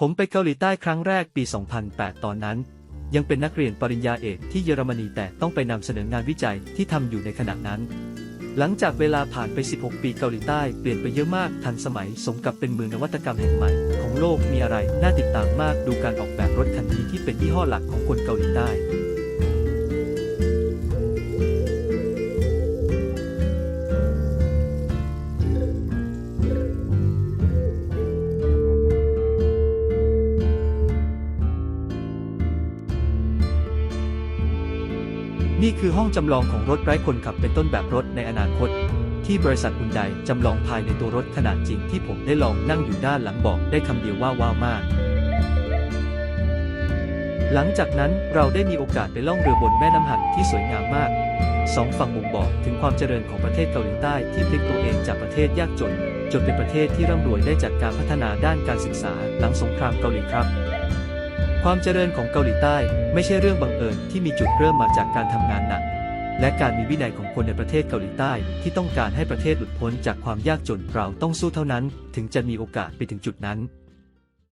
ผมไปเกาหลีใต้ครั้งแรกปี 2008 ตอนนั้น ยังเป็นนักเรียนปริญญาเอกที่เยอรมนีแต่ต้องไปนำเสนองานวิจัยที่ทำอยู่ในขณะนั้น หลังจากเวลาผ่านไป 16 ปีเกาหลีใต้เปลี่ยนไปเยอะมากทันสมัยสมกับเป็นเมืองนวัตกรรมแห่งใหม่ ของโลกมีอะไรน่าติดตามมากดูการออกแบบรถคันนี้ที่เป็นยี่ห้อหลักของคนเกาหลีใต้ นี่คือห้องจำลองของรถไร้คนขับเป็นต้นแบบรถในอนาคต ที่บริษัทอุนไดจำลองภายในตัวรถขนาดจริงที่ผมได้ลองนั่งอยู่ด้านหลังบอกได้คำเดียวว่าว้าวมาก หลังจากนั้นเราได้มีโอกาสไปล่องเรือบนแม่น้ำหันที่สวยงามมากสองฝั่งบ่งบอกถึงความเจริญของประเทศเกาหลีใต้ที่พลิกตัวเองจากประเทศยากจน จนเป็นประเทศที่ร่ำรวยได้จากการพัฒนาด้านการศึกษาหลังสงครามเกาหลีครับ ความเจริญของเกาหลีใต้ไม่ใช่เรื่องบังเอิญที่มีจุดเริ่มมาจากการทำงานหนัก และการมีวินัยของคนในประเทศเกาหลีใต้ที่ต้องการให้ประเทศหลุดพ้นจากความยากจนเราต้องสู้เท่านั้น ถึงจะมีโอกาสไปถึงจุดนั้น